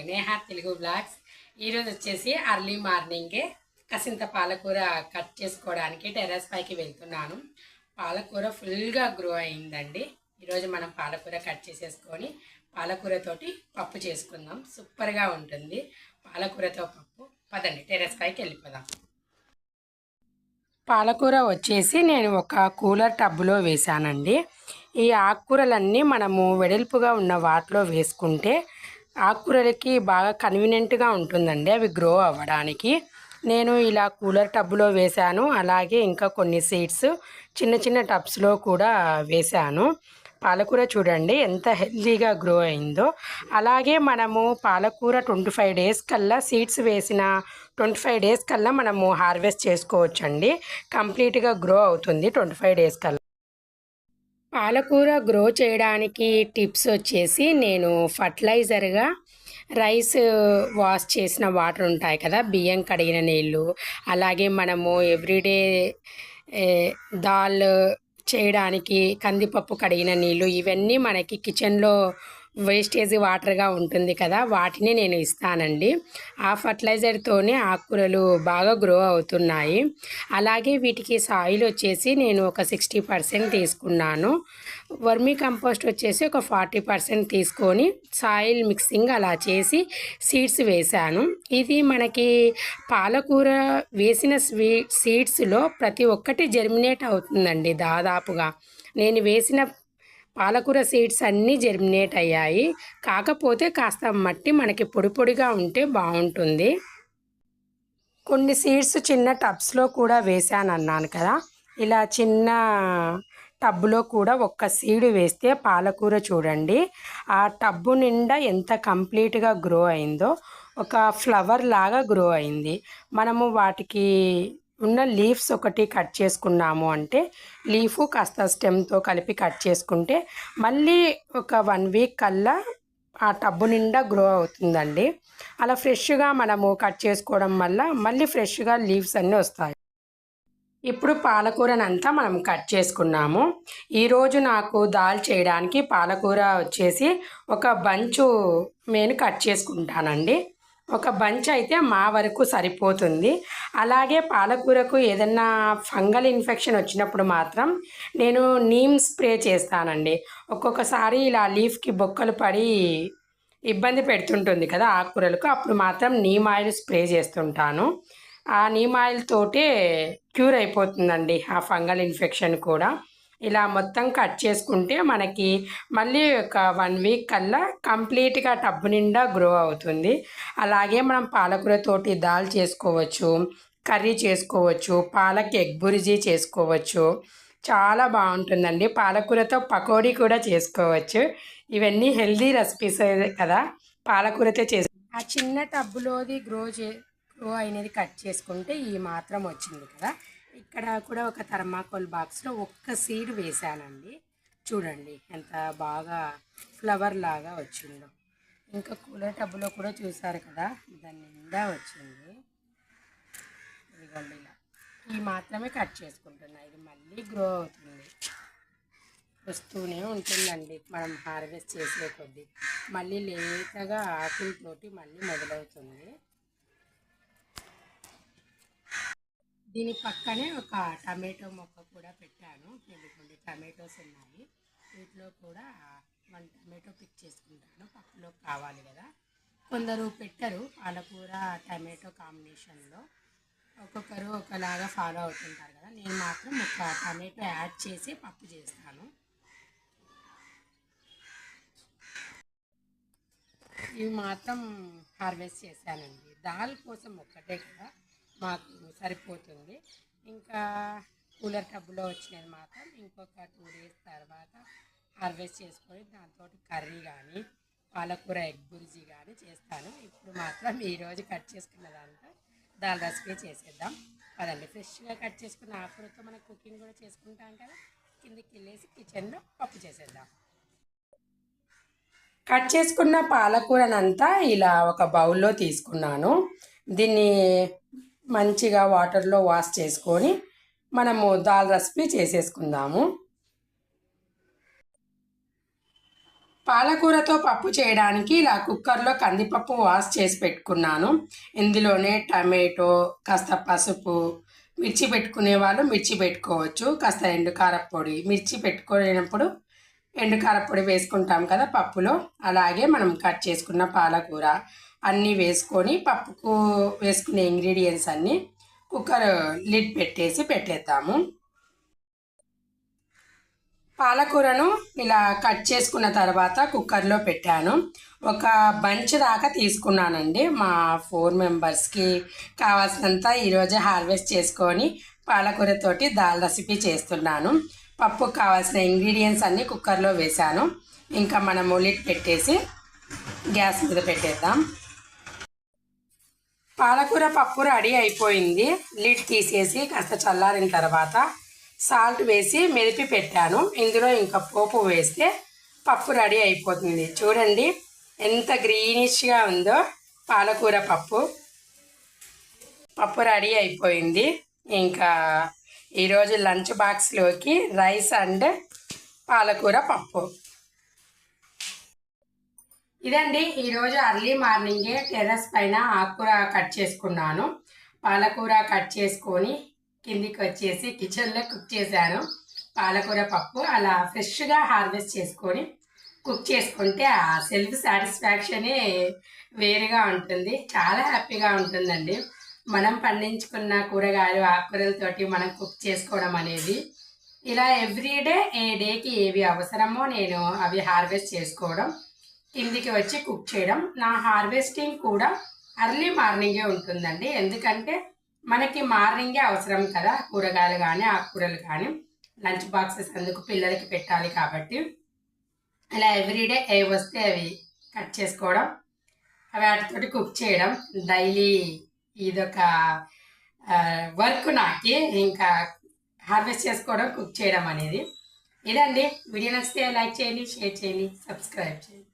Neha Telugu blogs. ఈరోజు వచ్చేసి early మార్నింగే కసింత పాలకూర కట్ చేసుకోవడానికి టెర్రస్ పైకి వెళ్తున్నాను. పాలకూర ఫుల్గా గ్రో అయిందండి. ఈరోజు మనం పాలకూర కట్ చేసేసుకొని పాలకూరతోటి పప్పు చేసుకుందాం. సూపర్గా ఉంటుంది. పాలకూరతో పప్పు. పదండి టెర్రస్ పైకి వెళ్ళిపోదాం. పాలకూర వచ్చేసి నేను ఒక కూలర్ టబ్లో వేశానండి. ఈ ఆకుకూరలన్నీ మనము వెడల్పుగా ఉన్న వాటిలో వేసుకుంటే ఆకుకూరలకి బాగా కన్వీనియంట్గా ఉంటుందండి. అవి గ్రో అవ్వడానికి. నేను ఇలా కూలర్ టబ్లో వేశాను. అలాగే ఇంకా కొన్ని సీడ్స్ చిన్న చిన్న టబ్స్లో కూడా వేశాను. పాలకూర చూడండి ఎంత హెల్తీగా గ్రో అయిందో. అలాగే మనము పాలకూర ట్వంటీ ఫైవ్ డేస్ కల్లా సీడ్స్ వేసిన ట్వంటీ ఫైవ్ డేస్ కల్లా మనము హార్వెస్ట్ చేసుకోవచ్చండి. కంప్లీట్గా గ్రో అవుతుంది ట్వంటీ ఫైవ్ డేస్ కల్లా. పాలకూర గ్రో చేయడానికి టిప్స్ వచ్చేసి నేను ఫర్టిలైజర్గా రైస్ వాష్ చేసిన వాటర్ ఉంటాయి కదా బియ్యం కడిగిన నీళ్ళు. అలాగే మనము ఎవ్రీడే దాల్ చేయడానికి కందిపప్పు కడిగిన నీళ్ళు ఇవన్నీ మనకి కిచెన్లో వేస్టేజ్ వాటర్గా ఉంటుంది కదా వాటిని నేను ఇస్తానండి. ఆ ఫర్టిలైజర్తోనే ఆకుకూరలు బాగా గ్రో అవుతున్నాయి. అలాగే వీటికి సాయిల్ వచ్చేసి నేను ఒక సిక్స్టీ పర్సెంట్ తీసుకున్నాను. వర్మీ కంపోస్ట్ వచ్చేసి ఒక ఫార్టీ పర్సెంట్ తీసుకొని సాయిల్ మిక్సింగ్ అలా చేసి సీడ్స్ వేశాను. ఇది మనకి పాలకూర వేసిన స్వీ సీడ్స్లో ప్రతి ఒక్కటి జర్మినేట్ అవుతుందండి దాదాపుగా. నేను వేసిన పాలకూర సీడ్స్ అన్నీ జెర్మినేట్ అయ్యాయి. కాకపోతే కాస్త మట్టి మనకి పొడి పొడిగా ఉంటే బాగుంటుంది. కొన్ని సీడ్స్ చిన్న టబ్స్లో కూడా వేసాను అన్నాను కదా. ఇలా చిన్న టబ్లో కూడా ఒక్క సీడ్ వేస్తే పాలకూర చూడండి. ఆ టబ్బు నిండా ఎంత కంప్లీట్గా గ్రో అయిందో ఒక ఫ్లవర్ లాగా గ్రో అయింది. మనము వాటికి ఉన్న లీవ్స్ ఒకటి కట్ చేసుకున్నాము అంటే లీఫ్ కాస్త స్టెమ్తో కలిపి కట్ చేసుకుంటే మళ్ళీ ఒక వన్ వీక్ కల్లా ఆ టబ్బు నిండా గ్రో అవుతుందండి. అలా ఫ్రెష్గా మనము కట్ చేసుకోవడం వల్ల మళ్ళీ ఫ్రెష్గా లీవ్స్ అన్నీ వస్తాయి. ఇప్పుడు పాలకూరనంతా మనం కట్ చేసుకున్నాము. ఈరోజు నాకు దాల్ చేయడానికి పాలకూర వచ్చేసి ఒక బంచు నేను కట్ చేసుకుంటానండి. ఒక బంచ్ అయితే మా వరకు సరిపోతుంది. అలాగే పాలకూరకు ఏదన్నా ఫంగల్ ఇన్ఫెక్షన్ వచ్చినప్పుడు మాత్రం నేను నీమ్ స్ప్రే చేస్తానండి. ఒక్కొక్కసారి ఇలా లీఫ్కి బొక్కలు పడి ఇబ్బంది పెడుతుంటుంది కదా ఆకుకూరలకు అప్పుడు మాత్రం నీమ్ ఆయిల్ స్ప్రే చేస్తుంటాను. ఆ నీమ్ ఆయిల్ తోటే క్యూర్ అయిపోతుందండి ఆ ఫంగల్ ఇన్ఫెక్షన్ కూడా. ఇలా మొత్తం కట్ చేసుకుంటే మనకి మళ్ళీ ఒక వన్ వీక్ కల్లా కంప్లీట్గా టబ్బు నిండా గ్రో అవుతుంది. అలాగే మనం పాలకూరతోటి దాల్ చేసుకోవచ్చు కర్రీ చేసుకోవచ్చు పాలక్ ఎగ్ బురిజీ చేసుకోవచ్చు. చాలా బాగుంటుందండి. పాలకూరతో పకోడీ కూడా చేసుకోవచ్చు. ఇవన్నీ హెల్దీ రెసిపీస్ కదా. పాలకూరతో చేసు ఆ చిన్న టబ్బులోది గ్రో చే గ్రో అయినది కట్ చేసుకుంటే ఈ మాత్రం వచ్చింది కదా. ఇక్కడ కూడా ఒక థర్మాకోల్ బాక్స్లో ఒక్క సీడ్ వేసానండి చూడండి ఎంత బాగా ఫ్లవర్ లాగా వచ్చిందో. ఇంకా కూలర్ టబ్బులో కూడా చూసారు కదా దాని నిండా వచ్చింది. ఇదిగోండి ఇలా. ఈ మాత్రమే కట్ చేసుకుంటున్నా. ఇది మళ్ళీ గ్రో అవుతుంది. వస్తూనే ఉంటుందండి. మనం హార్వెస్ట్ చేసే కొద్దీ. మళ్ళీ లేతగా ఆకులతోటి మళ్ళీ మొదలవుతుంది. దీని పక్కనే ఒక టమాటో మొక్క కూడా పెట్టాను. కొన్ని టమాటోస్ ఉన్నాయి. వీటిలో కూడా వన్ టమాటో పిక్ చేసుకుంటాను. పక్కలో కావాలి కదా. కొందరు పెట్టరు. పాలకూర టమాటో కాంబినేషన్లో ఒక్కొక్కరు ఒకలాగా ఫాలో అవుతుంటారు కదా. నేను మాత్రం ఒక టమాటో యాడ్ చేసి పప్పు చేస్తాను. ఇవి మాత్రం హార్వెస్ట్ చేశానండి. దాల్ కోసం ఒక్కటే కదా. మాకు సరిపోతుంది. ఇంకా కూలర్ టబ్బులో వచ్చినది మాత్రం ఇంకొక టూ డేస్ తర్వాత హార్వెస్ట్ చేసుకొని దాంతో కర్రీ కానీ పాలకూర ఎగ్ బుర్జీ కానీ చేస్తాను. ఇప్పుడు మాత్రం ఈరోజు కట్ చేసుకున్న దాంతో దాల్ రెసిపీ చేసేద్దాం. అదండి ఫ్రెష్గా కట్ చేసుకున్న ఆకులతో మనం కుకింగ్ కూడా చేసుకుంటాం కదా. కిందకి వెళ్ళేసి కిచెన్లో పప్పు చేసేద్దాం. కట్ చేసుకున్న పాలకూరనంతా ఇలా ఒక బౌల్లో తీసుకున్నాను. దీన్ని మంచిగా వాటర్లో వాష్ చేసుకొని మనము దాల్ రెసిపీ చేసేసుకుందాము. పాలకూరతో పప్పు చేయడానికి ఇలా కుక్కర్లో కందిపప్పు వాష్ చేసి పెట్టుకున్నాను. ఇందులోనే టమాటో కాస్త పసుపు మిర్చి పెట్టుకునే వాళ్ళు మిర్చి పెట్టుకోవచ్చు. కాస్త ఎండుకారపొడి మిర్చి పెట్టుకోలేనప్పుడు ఎండుకారపొడి వేసుకుంటాం కదా పప్పులో. అలాగే మనం కట్ చేసుకున్న పాలకూర అన్నీ వేసుకొని పప్పుకు వేసుకునే ఇంగ్రీడియంట్స్ అన్నీ కుక్కర్ లిడ్ పెట్టేసి పెట్టేద్దాము. పాలకూరను ఇలా కట్ చేసుకున్న తర్వాత కుక్కర్లో పెట్టాను. ఒక బంచ్ దాకా తీసుకున్నానండి. మా ఫోర్ మెంబర్స్కి కావాల్సినంత ఈరోజే హార్వెస్ట్ చేసుకొని పాలకూరతోటి దాల్ రెసిపీ చేస్తున్నాను. పప్పుకు కావాల్సిన ఇంగ్రీడియంట్స్ అన్నీ కుక్కర్లో వేశాను. ఇంకా మనము లిడ్ పెట్టేసి గ్యాస్ మీద పెట్టేద్దాం. పాలకూర పప్పు రెడీ అయిపోయింది. లిడ్ తీసేసి కాస్త చల్లారిన తర్వాత సాల్ట్ వేసి మెదిపి పెట్టాను. ఇందులో ఇంకా పోపు వేస్తే పప్పు రెడీ అయిపోతుంది. చూడండి ఎంత గ్రీనిష్గా ఉందో పాలకూర పప్పు. పప్పు రెడీ అయిపోయింది. ఇంకా ఈరోజు లంచ్ బాక్స్లోకి రైస్ అండ్ పాలకూర పప్పు. ఇదండి ఈరోజు అర్లీ మార్నింగే టెర్రస్ పైన ఆకుకూర కట్ చేసుకున్నాను. పాలకూర కట్ చేసుకొని కిందికి వచ్చేసి కిచెన్లో కుక్ చేశాను. పాలకూర పప్పు అలా ఫ్రెష్గా హార్వెస్ట్ చేసుకొని కుక్ చేసుకుంటే ఆ సెల్ఫ్ సాటిస్ఫాక్షనే వేరుగా ఉంటుంది. చాలా హ్యాపీగా ఉంటుందండి. మనం పండించుకున్న కూరగాయలు ఆకుకూరలతోటి మనం కుక్ చేసుకోవడం అనేది ఇలా ఎవ్రీడే ఏ డేకి ఏవి అవసరమో నేను అవి హార్వెస్ట్ చేసుకోవడం కిందికి వచ్చి కుక్ చేయడం. నా హార్వెస్టింగ్ కూడా అర్లీ మార్నింగే ఉంటుందండి. ఎందుకంటే మనకి మార్నింగే అవసరం కదా కూరగాయలు కానీ ఆకుకూరలు కానీ లంచ్ బాక్సెస్ అందుకు పిల్లలకి పెట్టాలి కాబట్టి. ఇలా ఎవ్రీడే ఏ వస్తే అవి కట్ చేసుకోవడం వాటితోటి కుక్ చేయడం. డైలీ ఇదొక వర్క్ నాకు ఇంకా హార్వెస్ట్ చేసుకోవడం కుక్ చేయడం అనేది. ఇదండి. వీడియో నచ్చితే లైక్ చేయండి షేర్ చేయండి సబ్స్క్రైబ్ చేయండి.